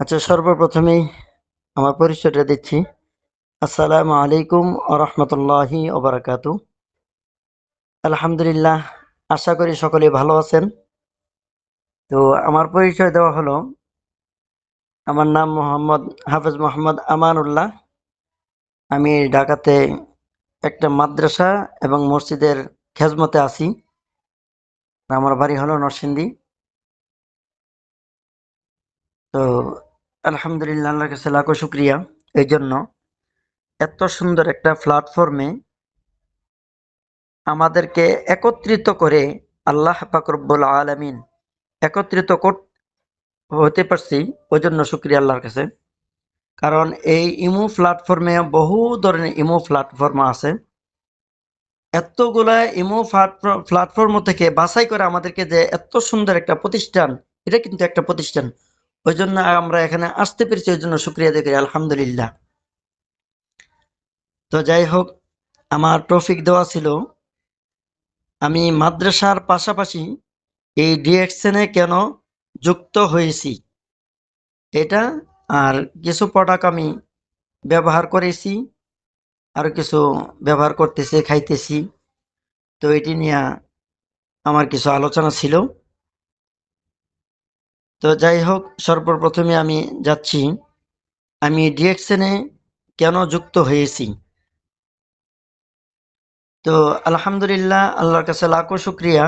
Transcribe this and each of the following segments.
আচ্ছা সর্বপ্রথমেই আমার পরিচয়টা দিচ্ছি। আসসালামু আলাইকুম আরহামতুল্লাহি ওবারাকাতু আলহামদুলিল্লাহ, আশা করি সকলে ভালো আছেন। তো আমার পরিচয় দেওয়া হলো, আমার নাম মোহাম্মদ হাফেজ মোহাম্মদ আমানুল্লাহ। আমি ঢাকাতে একটা মাদ্রাসা এবং মসজিদের খেজমতে আছি। আমার বাড়ি হলো নরসিংদী। তো আলহামদুলিল্লাহ, আল্লাহর কাছে লাখো শুক্রিয়া। এই জন্য এত সুন্দর একটা প্ল্যাটফর্মে আমাদেরকে একত্রিত করে আল্লাহ পাকরব্বুল আলমিন একত্রিত হতে পারছি ওই জন্য শুক্রিয়া আল্লাহর কাছে। কারণ এই ইমো প্ল্যাটফর্মে বহু ধরনের ইমো প্ল্যাটফর্ম আছে। এতগুলা ইমো প্ল্যাটফর্ম থেকে বাছাই করে আমাদেরকে যে এত সুন্দর একটা প্রতিষ্ঠান, এটা কিন্তু একটা প্রতিষ্ঠান। ওই জন্য আমরা এখানে আসতে পেরেছি ওই জন্য শুক্রিয়া দেখি আলহামদুলিল্লাহ। তো যাই হোক, আমার টপিক দেওয়া ছিল, আমি মাদ্রাসার পাশাপাশি এই ডিএক্সএনে কেন যুক্ত হয়েছি, এটা আর কিছু প্রোডাক্ট আমি ব্যবহার করেছি, আর কিছু ব্যবহার করতেছি, খাইতেছি, তো এটি নিয়ে আমার কিছু আলোচনা ছিল। তো যাই হোক, সর্বপ্রথমে আমি যাচ্ছি। আমি ডিএক্সএনে কেন যুক্ত হয়েছি? তো আলহামদুলিল্লাহ, আল্লাহর কাছে লাখো শুক্রিয়া।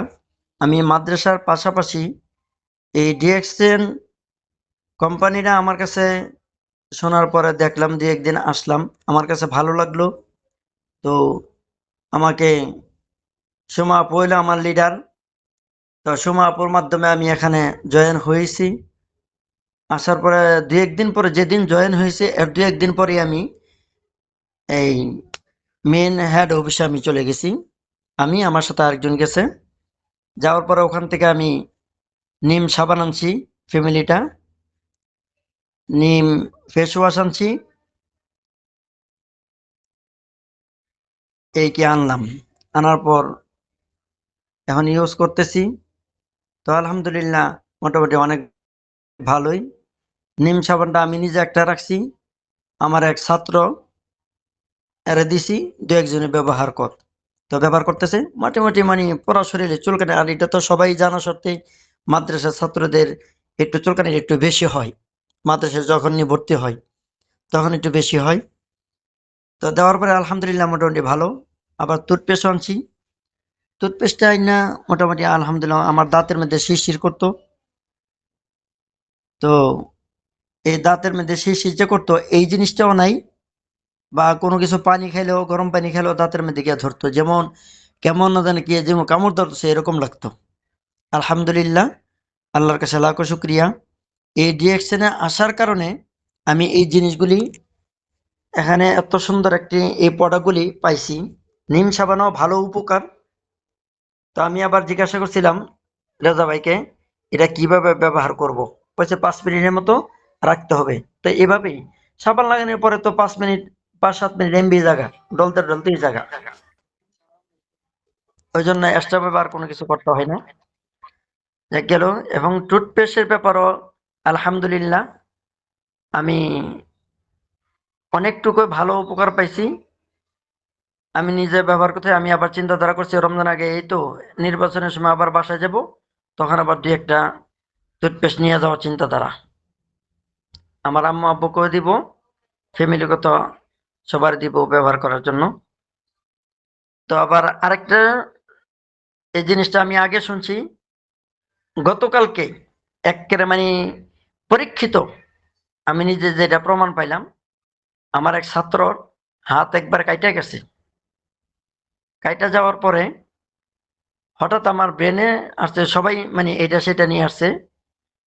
আমি মাদ্রাসার পাশাপাশি এই ডিএক্সএন কোম্পানিটা আমার কাছে শোনার পরে দেখলাম দিয়ে একদিন আসলাম। আমার কাছে ভালো লাগল। তো আমাকে সোমা পয়লা আমার লিডার তো সোমা আপুর মাধ্যমে আমি এখানে জয়েন হয়েছি। আসার পরে দু একদিন পরে যেদিন জয়েন হয়েছে, এর দু একদিন পরে আমি এই মেন হেড অফিসে আমি চলে গেছি। আমি, আমার সাথে আরেকজন গেছে। যাওয়ার পরে ওখান থেকে আমি নিম সাবান আনছি, ফ্যামিলিটা। নিম ফেস ওয়াশ আনছি। এই কি আনলাম। আনার পর এখন ইউজ করতেছি। তো আলহামদুলিল্লাহ, মোটামুটি অনেক ভালোই। নিম সাবানটা আমি নিজে একটা রাখছি, আমার এক ছাত্র এরে দিছি, দু একজনে ব্যবহার কর। তো ব্যবহার করতেছে, মোটামুটি মানে পড়া শরীরে চুলকানি, আর এটা তো সবাই জানা সত্যি মাদ্রাসার ছাত্রদের একটু চুলকানি একটু বেশি হয়। মাদ্রাসায় যখন নিয়ে ভর্তি হয়, তখন একটু বেশি হয়। তো দেওয়ার পরে আলহামদুলিল্লাহ মোটামুটি ভালো। আবার টুথপেস্ট আনছি। টুথপেস্টটা না, মোটামুটি আলহামদুলিল্লাহ আমার দাঁতের মধ্যে শিরশির করতো। তো এই দাঁতের মধ্যে শিরশির যে করতো, এই জিনিসটাও নাই। বা কোনো কিছু পানি খাইলেও গরম পানি খাইলেও দাঁতের মধ্যে গিয়ে ধরতো। যেমন কেমন না জানে কি যেমন কামড় ধরতো, সে এরকম লাগতো। আলহামদুলিল্লাহ, আল্লাহর কাছে লাখো শুক্রিয়া। এই ডিএকশনে আসার কারণে আমি এই জিনিসগুলি এখানে এত সুন্দর একটি, এই প্রোডাক্টগুলি পাইছি। নিম সাবানও ভালো উপকার। তো আমি আবার জিজ্ঞাসা করছিলাম, রেজা ভাইকে, এটা কীভাবে ব্যবহার করব। বলছে পাঁচ মিনিটের মতো রাখতে হবে। তো এভাবেই, সাবান লাগানোর পরে তো পাঁচ মিনিট পাঁচ সাত মিনিট এমবি জায়গা, ডলতে ডলতেই জায়গা। ওই জন্য এক্সট্রা ব্যবহার কোনো কিছু করতে হয় না। গেল, এবং টুথপেস্টের ব্যাপারও আলহামদুলিল্লাহ আমি অনেকটুকু ভালো উপকার পাইছি। আমি নিজে ব্যবহার করতে আমি আবার চিন্তাধারা করছি, রমজান আগে এই তো নির্বাচনের সময় আবার বাসায় যাব, তখন আবার দুই একটা টুথপেস্ট নিয়ে যাওয়ার চিন্তাধারা। আমার আম্মু আব্বুকেও দিব? ফ্যামিলিগত সবার দিব ব্যবহার করার জন্য। তো আবার আরেকটা, এই জিনিসটা আমি আগে শুনছি। গতকালকে একেবারে মানে পরীক্ষিত, আমি নিজে যেটা প্রমাণ পাইলাম, আমার এক ছাত্রর হাত একবার কাইটা গেছে। কাইটা যাওয়ার পরে হঠাৎ আমার ব্রেনে আসছে, সবাই মানে এটা সেটা নিয়ে আসছে।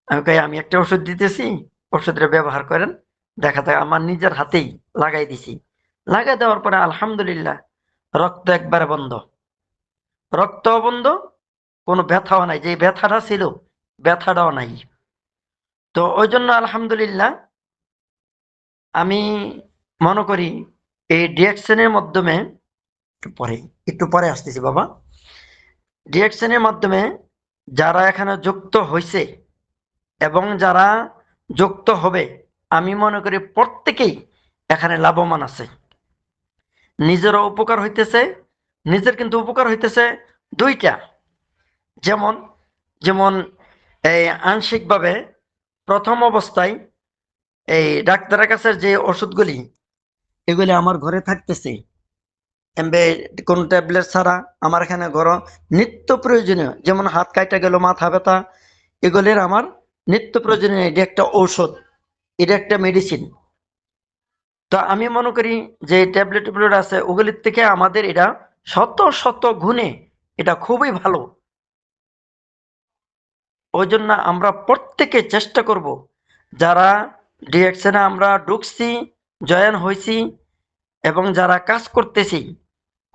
আমি কই আমি একটা ওষুধ দিতেছি, ওষুধটা ব্যবহার করেন, দেখা যায় আমার নিজের হাতেই লাগাই দিছি। লাগাই দেওয়ার পরে আলহামদুলিল্লাহ, রক্ত একবারে বন্ধ। রক্ত বন্ধ, কোনো ব্যথাও নাই। যে ব্যথাটা ছিল, ব্যথাটাও নাই। তো ওই জন্য আলহামদুলিল্লাহ, আমি মনে করি, এই ডিএকশনের মাধ্যমে একটু পরে একটু পরে আসতেছি বাবা। ডিএকশনের মাধ্যমে যারা এখানে যুক্ত হয়েছে এবং যারা যুক্ত হবে, আমি মনে করি প্রত্যেকেই এখানে লাভবান আছে। নিজেরও উপকার হইতেছে, নিজের কিন্তু উপকার হইতেছে দুইটা। যেমন যেমন এই আংশিকভাবে প্রথম অবস্থায় এই ডাক্তারের কাছে যে ওষুধগুলি, এগুলি আমার ঘরে থাকতেছে এমবে কোন ট্যাবলেট ছাড়া আমার এখানে ঘর নিত্য প্রয়োজনীয়, যেমন হাত কাটা গেল, মাথা ব্যথা, এগুলির আমার নিত্য প্রয়োজনীয়, এটা একটা ঔষধ, এটা একটা মেডিসিন তো আমি মনে করি যে ট্যাবলেট ট্যাবলেট আছে, ওগুলির থেকে আমাদের এটা শত শত গুণে এটা খুবই ভালো। ওই জন্য আমরা প্রত্যেকে চেষ্টা করব, যারা ডিএকশনে আমরা ঢুকছি, জয়েন হয়েছি এবং যারা কাজ করতেছি,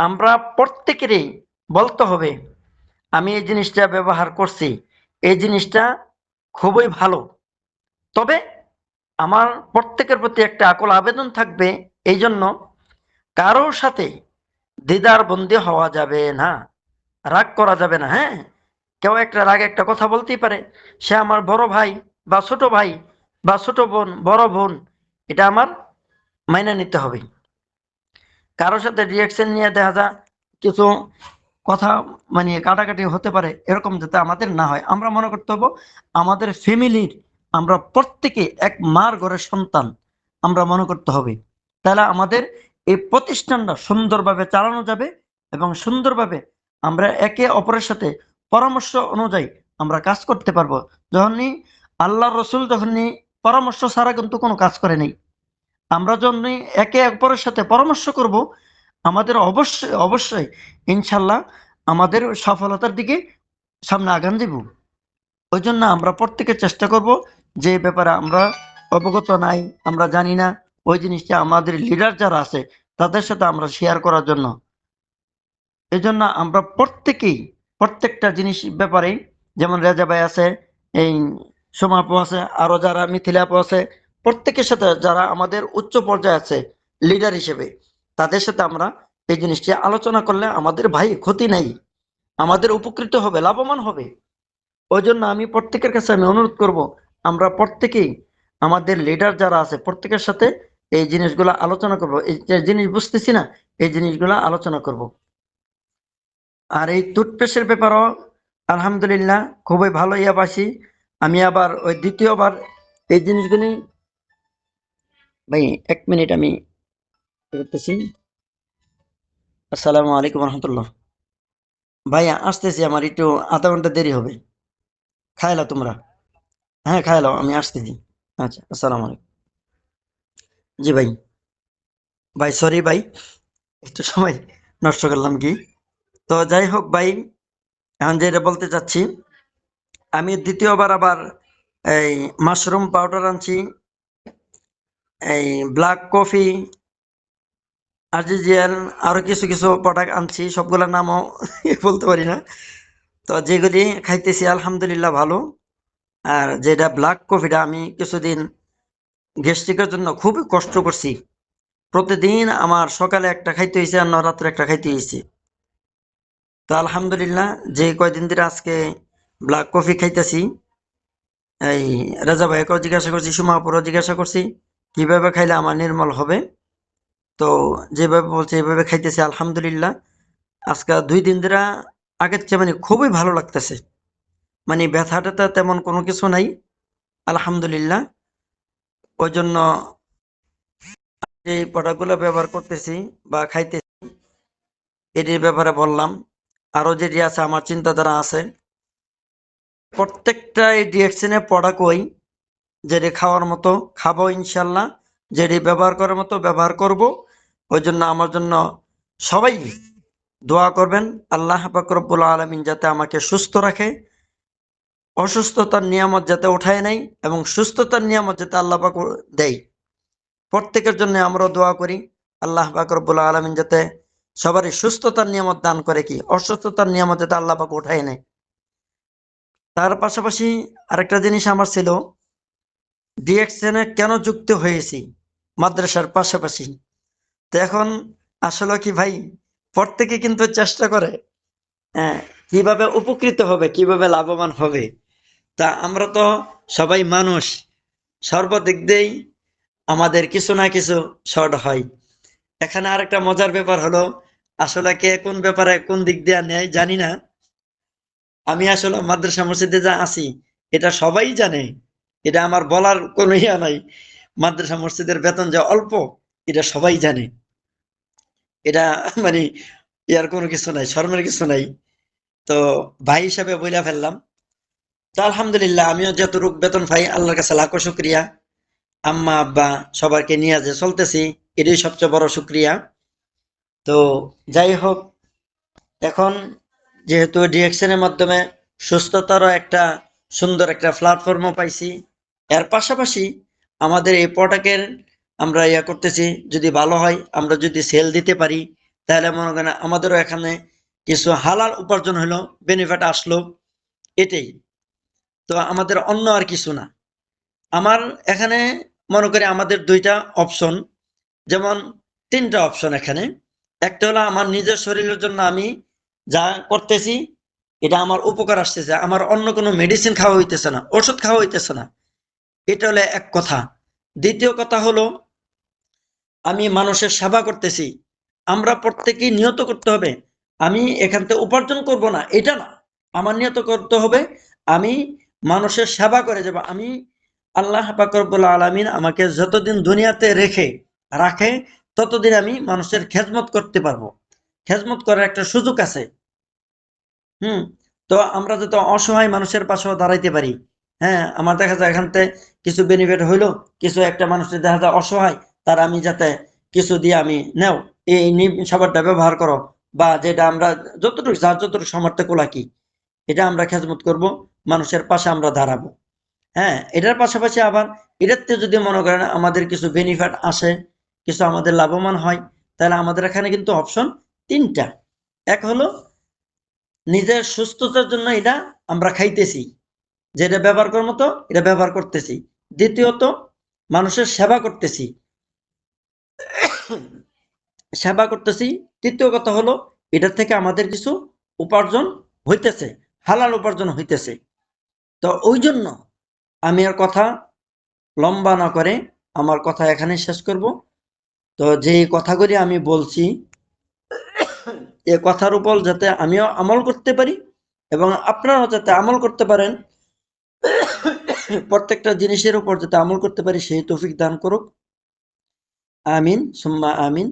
আমরা প্রত্যেকেরই বলতে হবে, আমি এই জিনিসটা ব্যবহার করছি, এই জিনিসটা খুবই ভালো। তবে আমার প্রত্যেকের প্রতি একটা আকল আবেদন থাকবে, এই জন্য কারোর সাথে দিদার বন্দী হওয়া যাবে না, রাগ করা যাবে না হ্যাঁ? কেউ একটা রাগ একটা কথা বলতেই পারে, সে আমার বড় ভাই বা ছোট ভাই বা ছোট বোন, বড় বোন, এটা আমার মাইনে নিতে হবে। কারোর সাথে রিয়াকশন নিয়ে দেখা যায় কিছু কথা মানে কাটাকাটি হতে পারে, এরকম যাতে আমাদের না হয়। আমরা মনে করতে হব আমাদের ফ্যামিলির আমরা প্রত্যেকে এক মার ঘরের সন্তান, আমরা মনে করতে হবে। তাহলে আমাদের এই প্রতিষ্ঠানটা সুন্দরভাবে চালানো যাবে এবং সুন্দরভাবে আমরা একে অপরের সাথে পরামর্শ অনুযায়ী আমরা কাজ করতে পারব। যখনই আল্লাহ রসুল, যখনই পরামর্শ ছাড়া কিন্তু কোনো কাজ করে নেই। আমরা যখনই একে অপরের সাথে পরামর্শ করব। আমাদের অবশ্যই অবশ্যই ইনশাল্লাহ আমাদের সফলতার দিকে সামনে আগান দিব। ওই জন্য আমরা প্রত্যেকে চেষ্টা করব যে ব্যাপারে আমরা অবগত নাই, আমরা জানি না, ওই জিনিসটা আমাদের লিডার যারা আছে তাদের সাথে আমরা শেয়ার করার জন্য। এই জন্য আমরা প্রত্যেকেই, প্রত্যেকটা জিনিস ব্যাপারে, যেমন রেজা ভাই আছে, এই সোমাপু আছে, আরও যারা মিথিলাপু আছে প্রত্যেকের সাথে যারা আমাদের উচ্চ পর্যায়ে আছে লিডার হিসেবে, তাদের সাথে আমরা এই জিনিসটি আলোচনা করলে আমাদের ভাই ক্ষতি নাই। আমাদের উপকৃত হবে, লাভবান হবে। ওই জন্য আমি প্রত্যেকের কাছে আমি অনুরোধ করব, আমরা প্রত্যেকেই আমাদের লিডার যারা আছে, প্রত্যেকের সাথে এই জিনিসগুলো আলোচনা করব। এই যে জিনিস বুঝতেছি না, এই জিনিসগুলো আলোচনা করব। আর এই টুথপেস্টের ব্যাপারও আলহামদুলিল্লাহ খুবই ভালো ইয়াবাসি। আমি আবার ওই দ্বিতীয়বার এই জিনিসগুলি ভাই, এক মিনিট আমি করতেছি। আসসালামু আলাইকুম রহমতুল্লাহ। ভাই, আসতেছি, আমার একটু আধা ঘণ্টা দেরি হবে। খাইলা তোমরা। হ্যাঁ খাইলাও আমি আসতেছি। আচ্ছা আসসালামু আলাইকুম। জি ভাই। ভাই সরি ভাই, একটু সময় নষ্ট করলাম কি? তো যাই হোক ভাই, এখন যেটা বলতে চাচ্ছি, আমি দ্বিতীয়বার আবার এই মাশরুম পাউডার আনছি। এই ব্ল্যাক কফি আর্টিজিয়ান আরও কিছু কিছু প্রোডাক্ট আনছি, সবগুলোর নামও বলতে পারি না। তো যেগুলি খাইতেছি, আলহামদুলিল্লাহ ভালো। আর যেটা ব্ল্যাক কফিটা আমি কিছুদিন গ্যাস্ট্রিকের জন্য খুবই কষ্ট করছি। প্রতিদিন আমার সকালে একটা খাইতে হয়েছে আর রাত্রে একটা খাইতে হয়েছে তো আলহামদুলিল্লাহ, যে কয়দিন ধরে আজকে ব্ল্যাক কফি খাইতেছি, এই রাজা ভাইকেও জিজ্ঞাসা করছি, সুমাপুরও জিজ্ঞাসা করছি। কীভাবে খাইলে আমার নির্মল হবে? তো যেভাবে বলছে, এভাবে খাইতেছি, আলহামদুলিল্লাহ। আজকে দুই দিন ধরে আগের চেয়ে মানে খুবই ভালো লাগতেছে। মানে ব্যথা ট্যাথা তেমন কোনো কিছু নাই, আলহামদুলিল্লাহ। ওই জন্য এই প্রোডাক্টগুলো ব্যবহার করতেছি বা খাইতেছি, এটির ব্যাপারে বললাম। আরও যেটি আছে, আমার চিন্তাধারা আছে। প্রত্যেকটা এই ডিএকশনে প্রোডাক্টই যেটি খাওয়ার মতো খাব ইনশাল্লাহ যেটি ব্যবহার করার মতো ব্যবহার করব। ওই জন্য আমার জন্য সবাই দোয়া করবেন, আল্লাহ পাকরবুল আলমিন যাতে আমাকে সুস্থ রাখে, অসুস্থতার নিয়ামত যাতে উঠায় নেয় এবং সুস্থতার নিয়ামত যাতে আল্লাহ পাক দেয়। প্রত্যেকের জন্য আমরা দোয়া করি, আল্লাহ পাকরবুল আলমিন যাতে সবারই সুস্থতার নিয়ামত দান করে কি, অসুস্থতার নিয়ামত যাতে আল্লাহ পাক উঠায় নেয়। তার পাশাপাশি আরেকটা জিনিস আমার ছিল ডিএক্সএনে কেন যুক্ত হয়েছি? মাদ্রাসার পাশাপাশি। তো এখন আসলে কি ভাই? প্রত্যেকে কিন্তু চেষ্টা করে হ্যাঁ কীভাবে উপকৃত হবে, কীভাবে লাভবান হবে। তা আমরা তো সবাই মানুষ, সর্বদিক দিয়েই আমাদের কিছু না কিছু শর্ট হয়। এখানে আরেকটা মজার ব্যাপার হলো, আসলে কে কোন ব্যাপারে কোন দিক দিয়ে নেয় জানি না। আমি আসলে মাদ্রাসা মসজিদে যা আছি, এটা সবাই জানে। এটা আমার বলার কোনো ইয়া নাই। মাদ্রাসা মসজিদের বেতন যে অল্প, এটা সবাই জানে। এটা মানে ইয়ার কোনো কিছু নাই, শর্মের কিছু নাই। তো ভাই হিসাবে বইলা ফেললাম। তো আলহামদুলিল্লাহ, আমিও যতটুকু বেতন পাই আল্লাহর কাছে লাখো শুক্রিয়া। আম্মা, আব্বা সবাইকে নিয়ে যে চলতেছি, এটাই সবচেয়ে বড় শুক্রিয়া। তো যাই হোক, এখন যেহেতু ডিএকশনের মাধ্যমে সুস্থতারও একটা সুন্দর একটা প্ল্যাটফর্মও পাইছি। এর পাশাপাশি আমাদের এই প্রোডাক্টের আমরা ইয়া করতেছি, যদি ভালো হয়, আমরা যদি সেল দিতে পারি, তাহলে মনে করেন আমাদেরও এখানে কিছু হালাল উপার্জন হলো বেনিফিট আসলো, এটাই। তো আমাদের অন্য আর কিছু না। আমার এখানে মনে করি আমাদের দুইটা অপশন যেমন তিনটা অপশন এখানে। একটা হলো আমার নিজের শরীরের জন্য আমি যা করতেছি, এটা আমার উপকার আসতেছে। আমার অন্য কোনো মেডিসিন খাওয়া হইতেছে না, ওষুধ খাওয়া হইতেছে না। এটা হলো এক কথা। দ্বিতীয় কথা হলো, আমি মানুষের সেবা করতেছি। আমরা প্রত্যেকেই নিয়ত করতে হবে। আমি এখান থেকে উপার্জন করব না, এটা না। আমার নিয়ত করতে হবে, আমি মানুষের সেবা করে যাব। আমি আল্লাহ পাকরবুল আলমিন আমাকে যতদিন দুনিয়াতে রেখে, রাখে, ততদিন আমি মানুষের খেজমত করতে পারব। খেজমত করার একটা সুযোগ আছে। হুম, তো আমরা যত অসহায় মানুষের পাশেও দাঁড়াইতে পারি। হ্যাঁ আমার দেখা যায় এখান থেকে কিছু বেনিফিট হইল, কিছু একটা মানুষের দেখা যায় অসহায়, তার আমি যাতে কিছু দিয়ে আমি নেও। এই সাবারটা ব্যবহার করো, বা যেটা আমরা যতটুকু যার যতটুকু সামর্থ্য কোলাকি এটা আমরা খেজমত করব, মানুষের পাশে আমরা দাঁড়াবো। হ্যাঁ এটার পাশাপাশি আবার এটাতে যদি মনে করেন আমাদের কিছু বেনিফিট আসে, কিছু আমাদের লাভবান হয়, তাহলে আমাদের এখানে কিন্তু অপশন তিনটা। এক হলো, নিজের সুস্থতার জন্য এটা আমরা খাইতেছি। যেটা ব্যবহার করার মতো, এটা ব্যবহার করতেছি। দ্বিতীয়ত, মানুষের সেবা করতেছি। সেবা করতেছি। তৃতীয় কথা হলো, এটার থেকে আমাদের কিছু উপার্জন হইতেছে, হালাল উপার্জন হইতেছে। তো ওই জন্য আমি আর কথা লম্বা না করে আমার কথা এখানে শেষ করব। তো যে কথাগুলি আমি বলছি, এ কথার উপর যাতে আমিও আমল করতে পারি এবং আপনারাও যাতে আমল করতে পারেন প্রত্যেকটা জিনিসের উপর যাতে আমল করতে পারি সেই তৌফিক দান করুক। আমিন সুম্মা আমিন।